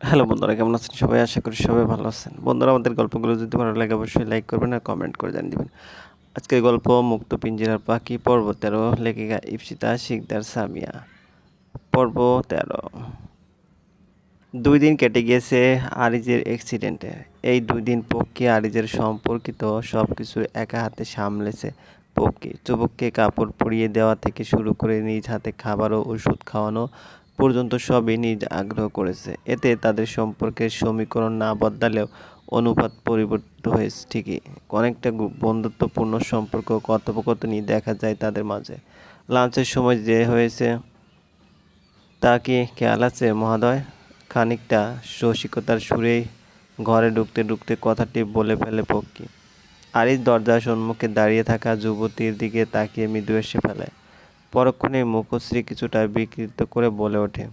Hello বন্ধুরা, কেমন আছেন সবাই? আশা করি সবাই ভালো আছেন। বন্ধুরা, আমাদের গল্পগুলো যদি ভালো লাগে, অবশ্যই লাইক করবেন আর কমেন্ট করে জানিয়ে দেবেন। আজকের গল্প মুক্ত পিঞ্জিরার পাখি, পর্ব তেরো, লেখিকা ইপসিতা শিকদার সামিয়া। পর্ব তেরো। দুই দিন কেটে গিয়েছে আরিজের অ্যাক্সিডেন্টে এই দুই দিন পক্ষে আরিজের সম্পর্কিত সব কিছু একা হাতে সামলেছে পক্ষে। যুবককে কাপড় পরিয়ে দেওয়া থেকে শুরু করে নিজ হাতে খাবার ও ওষুধ খাওয়ানো পর্যন্ত সবই নিজ আগ্রহ করেছে। এতে তাদের সম্পর্কের সমীকরণ না বদলালেও অনুপাত পরিবর্তিত হয়েছে ঠিকই। অনেকটা বন্ধুত্বপূর্ণ সম্পর্ক কথোপকথনই দেখা যায় তাদের মাঝে। লাঞ্চের সময় যে হয়েছে, তা কি খেয়াল আছে মহোদয়? খানিকটা রসিকতার সুরেই ঘরে ঢুকতে ঢুকতে কথাটি বলে ফেলে পক্ষী। আরিস দরজার সম্মুখে দাঁড়িয়ে থাকা যুবতীর দিকে তাকিয়ে মৃদু এসে ফেলে। পরক্ষণে মুখশ্রী কিছুটা বিকৃত করে বলে ওঠে,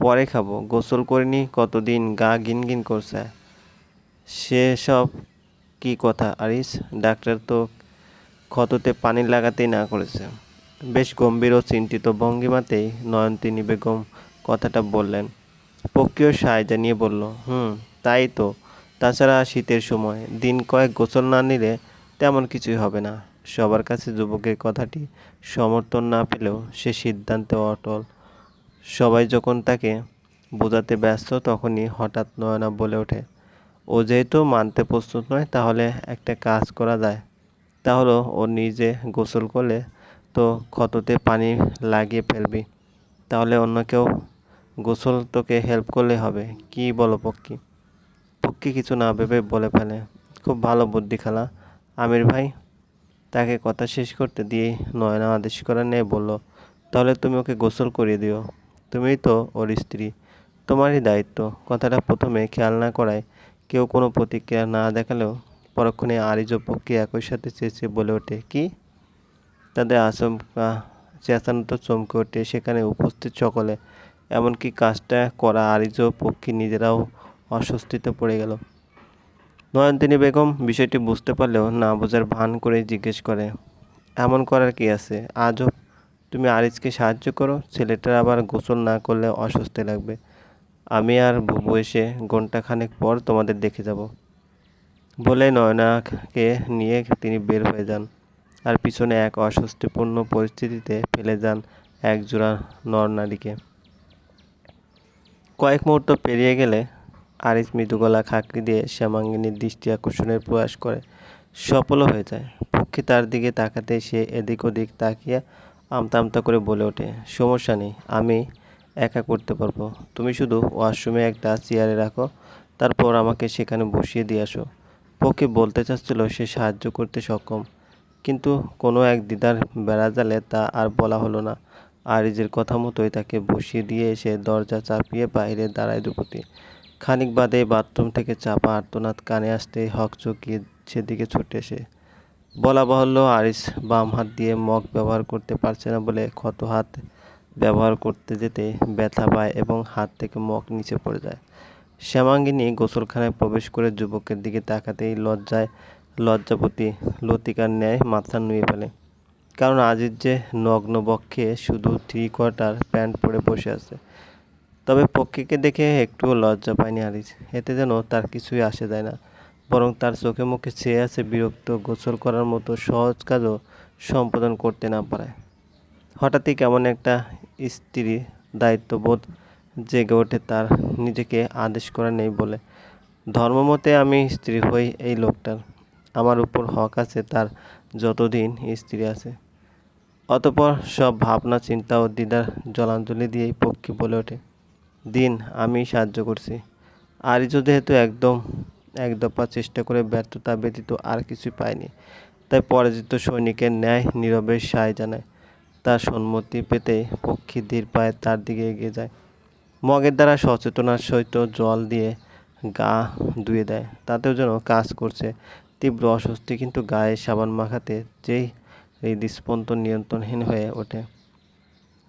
পরে খাব, গোসল করিনি, কতদিন গা গিনগিন করছে? সেসব কি কথা, আরিস? ডাক্তার তো ক্ষততে পানি লাগাতেই না করেছে। বেশ গম্ভীর ও চিন্তিত ভঙ্গিমাতেই নয়নতিনী বেগম কথাটা বললেন। পক্ষীয় সায় জানিয়ে বলল, হুম, তাই তো। তাছাড়া শীতের সময় দিন কয়েক গোসল না নিলে তেমন কিছুই হবে না। সবার কাছে যুবকের কথাটি সমর্থন না পেলেও সে সিদ্ধান্তে অটল। সবাই যখন তাকে বোঝাতে ব্যস্ত, তখনই হঠাৎ নয়না বলে ওঠে, ও যেহেতু মানতে প্রস্তুত নয়, তাহলে একটা কাজ করা যায়। তাহলে ও নিজে গোসল করলে তো ক্ষততে পানি লাগিয়ে ফেলবি, তাহলে অন্য কেউ গোসল তোকে হেল্প করলে হবে। কি বলো পক্ষী? পক্ষী কিছু না ভেবে বলে ফেলে, খুব ভালো বুদ্ধি খালা, আমির ভাই তাকে কথা শেষ করতে দিয়ে নয়না আদেশ করা নিয়ে, বলল, তাহলে তুমি ওকে গোসল করিয়ে দিও। তুমিই তো ওর স্ত্রী। তোমারই দায়িত্ব। কথাটা প্রথমে খেয়াল না করায় কেউ কোনো প্রতিক্রিয়া না দেখালেও পরক্ষণে আরিজ পক্ষী একই সাথে চেঁচিয়ে বলে ওঠে, কি? তাদের আচমকা চেঁচানোতে চমকে ওঠে সেখানে উপস্থিত সকলে। এমনকি কাজটা করা আরিজ পক্ষী নিজেরাও অস্বস্তিতে পড়ে গেল। নয়নতিনী বেগম বিষয়টি বুঝতে পারলেও না বোঝার ভান করে জিজ্ঞেস করে, এমন করার কি আছে? আজও তুমি আরিজকে সাহায্য করো, ছেলেটার আবার গোসল না করলে অস্বস্তি লাগবে। আমি আর বুবু এসে ঘন্টাখানেক পর তোমাদের দেখে যাব। বলে নয়নাকে নিয়ে তিনি বের হয়ে যান আর পিছনে এক অস্বস্তিপূর্ণ পরিস্থিতিতে ফেলে যান এক জোড়া নরনারীকে কয়েক মুহূর্ত পেরিয়ে গেলে আরিস মৃদুগলা খাকরি দিয়ে শ্যামাঙ্গিনীর দৃষ্টি আকর্ষণের প্রয়াস করে, সফলও হয়ে যায়। পক্ষী তার দিকে তাকাতে সে এদিক ওদিক তাকিয়ে আমতা আমতা করে বলে ওঠে, সমস্যা নেই, আমি একা করতে পারব। তুমি শুধু ওয়াশরুমে একটা চেয়ারে রাখো, তারপর আমাকে সেখানে বসিয়ে দিয়ে আসো। পক্ষী বলতে চাচ্ছিল সে সাহায্য করতে সক্ষম, কিন্তু কোনো এক দিদার বেড়া জালে তা আর বলা হলো না। আরিজের কথা মতোই তাকে বসিয়ে দিয়ে এসে দরজা চাপিয়ে বাইরে দাঁড়ায় দুপতি। খানিক বাদে বাথরুম থেকে চাপা আর্তনাদ কানে আসতেই হক চকিয়ে সেদিকে ছুটে এসে। বলা বাহুল্য, আরিস বাম হাত দিয়ে মগ ব্যবহার করতে পারছে না বলে ক্ষত হাত ব্যবহার করতে যেতে ব্যথা পায় এবং হাত থেকে মগ নিচে পড়ে যায়। শ্যামাঙ্গিনী গোসলখানায় প্রবেশ করে যুবকের দিকে তাকাতেই লজ্জায় লজ্জাপতি লতিকার ন্যায় মাথা নুয়ে ফেলে। কারণ আজিজ যে নগ্ন বক্ষে শুধু থ্রি কোয়ার্টার প্যান্ট পরে বসে আছে তবে পক্ষীকে দেখে একটুও লজ্জা পায়নি আরিজ এতে যেন তার কিছুই আসে যায় না, বরং তার চোখে মুখে চেয়ে আছে বিরক্ত গোসল করার মতো সহজ কাজও সম্পাদন করতে না পারায় হঠাৎই কেমন একটা স্ত্রী দায়িত্ববোধ জেগে ওঠে তার নিজেকে আদেশ করা নেই বলে। ধর্মমতে আমি স্ত্রী হই এই লোকটার। আমার উপর হক আছে তার যতদিন স্ত্রী আছে। অতপর সব ভাবনা, চিন্তা ও দ্বিধার জলাঞ্জলি দিয়েই পক্ষী বলে ওঠে। দিন আমি সাহায্য করছি। আরিজও যেহেতু একদম এক দফা চেষ্টা করে ব্যর্থতা ব্যতীত আর কিছু পায়নি, তাই পরাজিত সৈনিকের ন্যায় নীরবে সায় জানায়। তার সম্মতি পেতে পক্ষী ধীর পায়ে তার দিকে এগিয়ে যায়। মগের দ্বারা সচেতনার সহিত জল দিয়ে গা ধুয়ে দেয়। তাতেও যেন কাজ করছে। তীব্র অস্বস্তি কিন্তু গায়ে সাবান মাখাতে যেই হৃদস্পন্দন নিয়ন্ত্রণহীন হয়ে ওঠে।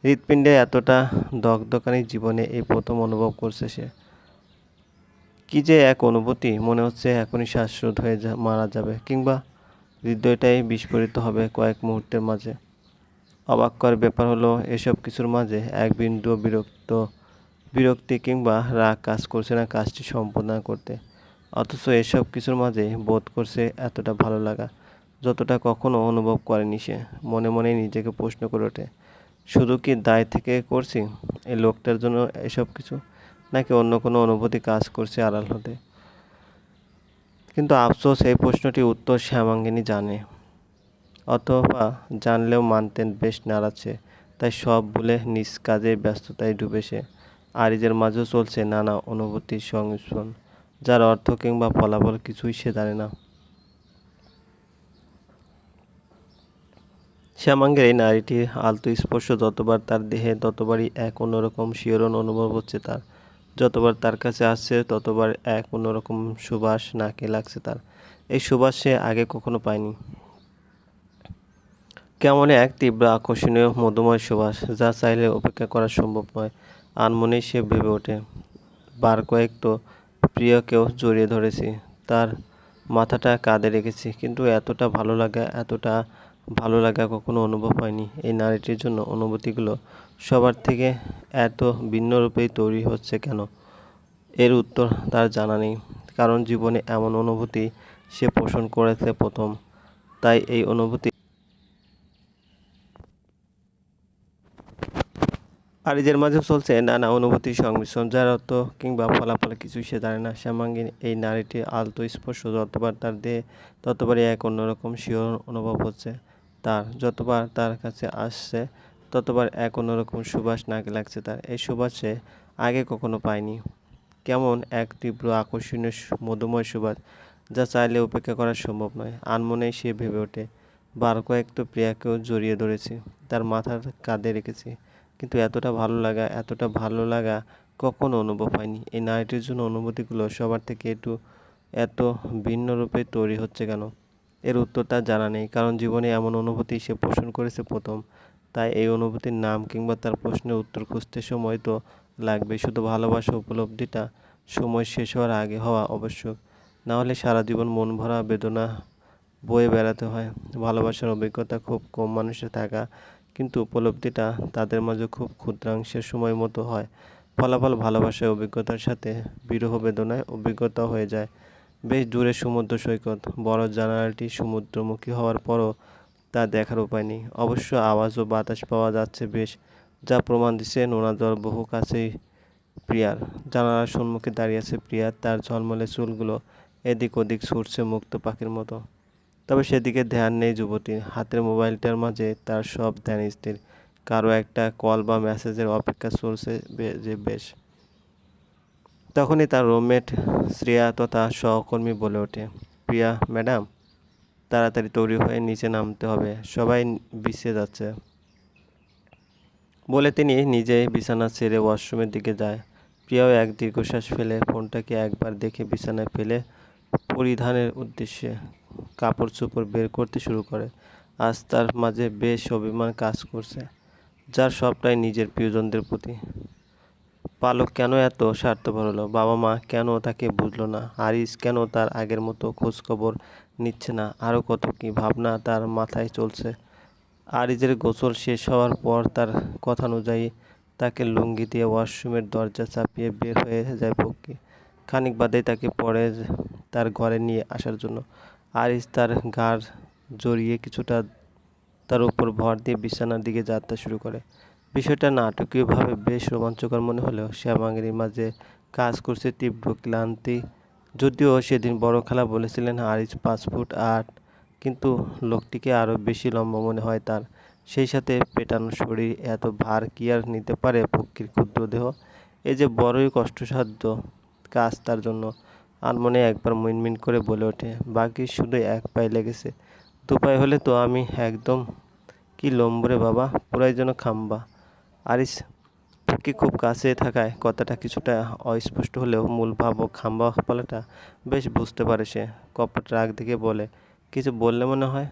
হৃৎপিণ্ডে এতটা দগদকানি জীবনে এই প্রথম অনুভব করছে সে। কি যে এক অনুভূতি, মনে হচ্ছে এখনই শ্বাসরোধ হয়ে যা মারা যাবে, কিংবা হৃদয়টাই বিস্ফোরিত হবে কয়েক মুহূর্তের মাঝে। অবাক করার ব্যাপার হলো, এসব কিছুর মাঝে এক বিন্দু বিরক্ত বিরক্তি কিংবা রাগ কাজ করছে না কাজটি সম্পাদন করতে। অথচ এসব কিছুর মাঝে বোধ করছে এতটা ভালো লাগা, যতটা কখনো অনুভব করেনি সে। মনে মনে নিজেকে প্রশ্ন করে ওঠে শুধু কি দায় থেকে করছি? এই লোকটার জন্য এসব কিছু? নাকি অন্য কোনো অনুভূতি কাজ করছে আড়াল হতে? কিন্তু আফসোস, এই প্রশ্নটির উত্তর শ্যামাঙ্গিনী জানে। অথবা জানলেও মানতেন বেশ নাড়াচ্ছে তাই সব বলে নিজ কাজে ব্যস্ততায় ডুবে সে। আরিজের মাঝেও চলছে নানা অনুভূতির সংমিশ্রণ, যার অর্থ কিংবা ফলাফল কিছুই সে জানে না। শ্যামাঙ্গের এই নারীটির আলতো স্পর্শ যতবার তার দেহে, ততবারই এক অন্যরকম শিহরণ অনুভব হচ্ছে তার। যতবার তার কাছে আসছে, ততবার এক অন্যরকম সুবাস নাকে লাগছে তার। এই সুবাস সে আগে কখনো পায়নি। কেমন এক তীব্র আকর্ষণীয় মধুময় সুবাস, যা চাইলে অপেক্ষা করা সম্ভব নয়। আনমনেই সে ভেবে ওঠে, বার কয়েক তো প্রিয়কেও জড়িয়ে ধরেছি, তার মাথাটা কাঁধে রেখেছি, কিন্তু এতটা ভালো লাগা, এতটা ভালো লাগা কখনো অনুভব হয়নি। এই নারীটির জন্য অনুভূতিগুলো সবার থেকে এত ভিন্ন রূপেই তৈরি হচ্ছে কেন? এর উত্তর তার জানা নেই। কারণ জীবনে এমন অনুভূতি সে পোষণ করেছে প্রথম। তাই এই অনুভূতি আরিজের মাঝেও চলছে নানা অনুভূতির সংমিশ্রণ যার অর্থ কিংবা ফলাফল কিছুই সে জানে না। শ্যামাঙ্গিনী এই নারীটির আলতো স্পর্শ যতবার তার দেহে ততবারই এক অন্যরকম শিহরণ অনুভব হচ্ছে। তার, যতবার তার কাছে আসছে, ততবার এক অন্যরকম সুবাস নাকে লাগছে তার। এই সুবাস আগে কখনো পায়নি। কেমন এক তীব্র আকর্ষণীয় মধুময় সুবাস, যা চাইলে উপেক্ষা করা সম্ভব নয়। আনমনেই সে ভেবে ওঠে, বার কয়েক তো প্রিয়াকেও জড়িয়ে ধরেছি, তার মাথার কাঁধে রেখেছি। কিন্তু এতটা ভালো লাগা, এতটা ভালো লাগা কখনো অনুভব হয়নি। এই নারীটির জন্য অনুভূতিগুলো সবার থেকে একটু এত ভিন্ন রূপে তৈরি হচ্ছে কেন? এর উত্তর তার জানা নেই, কারণ জীবনে এমন অনুভূতি সে পোষণ করেছে প্রথম। তাই এই অনুভূতির নাম কিংবা তার প্রশ্নের উত্তর খুঁজতে সময় তো লাগবে শুধু ভালোবাসা উপলব্ধিটা সময় শেষ হওয়ার আগে হওয়া আবশ্যক। না হলে সারা জীবন মন ভরা বেদনা বয়ে বেড়াতে হয়। ভালোবাসার অভিজ্ঞতা খুব কম মানুষের থাকা, কিন্তু উপলব্ধিটা তাদের মাঝে খুব ক্ষুদ্রাংশের সময় মতো হয়। ফলাফল ভালোবাসার অভিজ্ঞতার সাথে বিরহ বেদনায় অভিজ্ঞতা হয়ে যায়। বেশ দূরে সমুদ্র সৈকত। বড় জানালাটি সমুদ্রমুখী হওয়ার পরও তা দেখার উপায় নেই। অবশ্য আওয়াজ ও বাতাস পাওয়া যাচ্ছে বেশ, যা প্রমাণ দিচ্ছে নোনা জল বহু কাছেই প্রিয়ার। জানালার সম্মুখে দাঁড়িয়ে আছে প্রিয়ার তার ঝলমলে চুলগুলো এদিক ওদিক ছুটছে মুক্ত পাখির মতো। তবে সেদিকে ধ্যান নেই যুবতীর হাতের মোবাইলটার মাঝে তার সব ধ্যান স্থির। কারও একটা কল বা মেসেজের অপেক্ষা চলছে যে বেশ। তখনই তার রুমমেট শ্রেয়া তথা সহকর্মী বলে ওঠে, প্রিয়া ম্যাডাম তাড়াতাড়ি তৈরি হয়ে নিচে নামতে হবে, সবাই বিছিয়ে যাচ্ছে। বলে তিনি নিজেই বিছানা ছেড়ে ওয়াশরুমের দিকে যায়। প্রিয়াও এক দীর্ঘশ্বাস ফেলে ফোনটাকে একবার দেখে বিছানায় ফেলে পরিধানের উদ্দেশ্যে কাপড় চোপড় বের করতে শুরু করে। আজ তার মাঝে বেশ অভিমান কাজ করছে, যার সবটাই নিজের প্রিয়জনদের প্রতি। পালক কেন এত স্বার্থপর হলো? বাবা মা কেন তাকে বুঝলো না? আরিস কেন তার আগের মতো খোঁজখবর নিচ্ছে না? আরও কত কি ভাবনা তার মাথায় চলছে? আরিজের গোসল শেষ হওয়ার পর তার কথা অনুযায়ী তাকে লুঙ্গি দিয়ে ওয়াশরুমের দরজা চাপিয়ে বের হয়ে যায় পক্ষী। খানিক বাদেই তাকে পরে তার ঘরে নিয়ে আসার জন্য। আরিস তার ঘাড় জড়িয়ে কিছুটা তার উপর ভর দিয়ে বিছানার দিকে যাত্রা শুরু করে। বিষয়টা নাটকীয়ভাবে বেশ রোমাঞ্চকর মনে হলেও শ্যামাঙ্গিনীর মাঝে কাজ করছে তীব্র ক্লান্তি। যদিও সেদিন বড় খেলা বলেছিলেন আরিস পাঁচ ফুট আট, কিন্তু লোকটিকে আরও বেশি লম্বা মনে হয় তার। সেই সাথে পেটানো শরীর এত ভার কি আর নিতে পারে পক্ষীর ক্ষুদ্র দেহ? এই যে বড়ই কষ্টসাধ্য কাজ তার জন্য। আনমনে একবার মিনমিন করে বলে ওঠে, বাকি শুধু এক পায়ে লেগেছে। দু পায়ে হলে তো আমি একদম কি লম্বরে বাবা? পুরাই যেন খাম্বা। আরিস পক্ষী খুব কাছে থাকায় কথাটা কিছুটা অস্পষ্ট হলেও মূল ভাব ও খাম্বা পালাটা বেশ বুঝতে পারে সে। কপট রাগ দিকে বলে, কিছু বললে মনে হয়?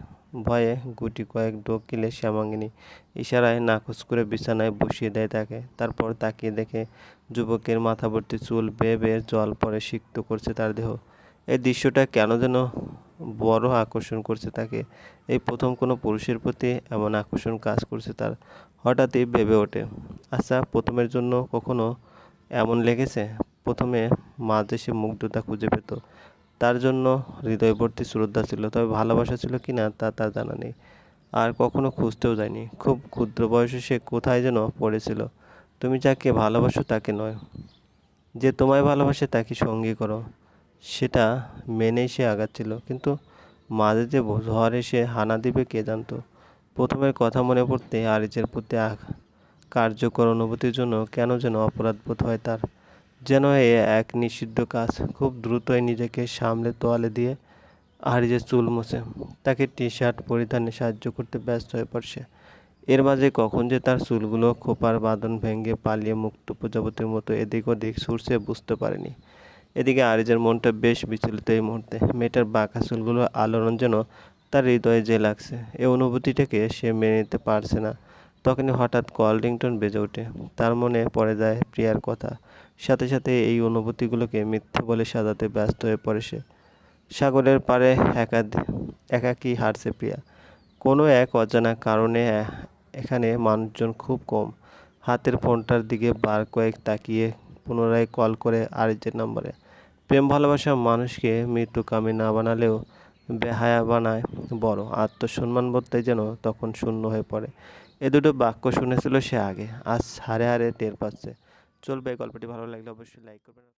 ভয়ে গুটি কয়েক ডোক কিলে শ্যামাঙ্গিনী ইশারায় নাকচ করে বিছানায় বসিয়ে দেয় তাকে। তারপর তাকিয়ে দেখে যুবকের মাথা ভর্তি চুল বেয়ে বেয়ে জল পরে সিক্ত করছে তার দেহ। এই দৃশ্যটা কেন যেন বড় আকর্ষণ করছে তাকে। এই প্রথম কোনো পুরুষের প্রতি এমন আকর্ষণ কাজ করছে তার, হঠাৎই ভেবে ওঠে। আচ্ছা প্রথমের জন্য কখনো এমন লেগেছে? প্রথমে মাঝে সে মুগ্ধতা খুঁজে পেত, তার জন্য হৃদয় ভর্তি শ্রদ্ধা ছিল, তবে ভালোবাসা ছিল কি না তা তার জানা নেই। আর কখনো খুঁজতেও যায়নি। খুব ক্ষুদ্র বয়সে সে কোথায় যেন পড়েছিল। তুমি যাকে ভালোবাসো তাকে নয়। যে তোমায় ভালোবাসে তাকে সঙ্গী করো। সেটা মেনেই সে আগাচ্ছিল। কিন্তু মাঝে যে ঝড় এসে হানা দিবে কে জানতো? প্রথমের কথা মনে পড়তে আরিজের প্রতি কার্যকর অনুভূতির জন্য কেন যেন অপরাধ বোধ হয় তার। যেন এ এক নিষিদ্ধ কাজ খুব দ্রুতই নিজেকে সামলে তোয়ালে দিয়ে আরিজের চুল মুছে। তাকে টি শার্ট পরিধানে সাহায্য করতে ব্যস্ত হয়ে পড়ছে। এর মাঝে কখন যে তার চুলগুলো খোপার বাঁধন ভেঙে পালিয়ে মুক্ত প্রজাপতির মতো এদিক ওদিক ছুটছে বুঝতে পারেনি। এদিকে আরিজের মনটা বেশ বিচলিত এই মুহূর্তে। মেয়েটার বাঁকা চুলগুলো আলোড়ন যেন তার হৃদয়ে যে লাগছে এই অনুভূতিটাকে সে মেনে নিতে পারছে না। তখনই হঠাৎ কল রিংটন বেজে ওঠে। তার মনে পড়ে যায় প্রিয়ার কথা। সাথে সাথে এই অনুভূতিগুলোকে মিথ্যে বলে সাজাতে ব্যস্ত হয়ে পড়ে সে। সাগরের পাড়ে একা একাকী হারছে প্রিয়া। কোনো এক অজানা কারণে এখানে মানুষজন খুব কম। হাতের ফোনটার দিকে বার কয়েক তাকিয়ে পুনরায় কল করে আরিজের নম্বরে। প্রেম ভালোবাসা মানুষকে মৃত্যুকামী না বানালেও বেহায়া বানায় বড় আত্মসম্মান বলতে যেন তখন শূন্য হয়ে পড়ে। এ দুটো বাক্য শুনেছিল সে আগে, আজ হারে হারে টের পাচ্ছে। চলবে গল্পটি, ভালো লাগলে অবশ্যই লাইক করবেন।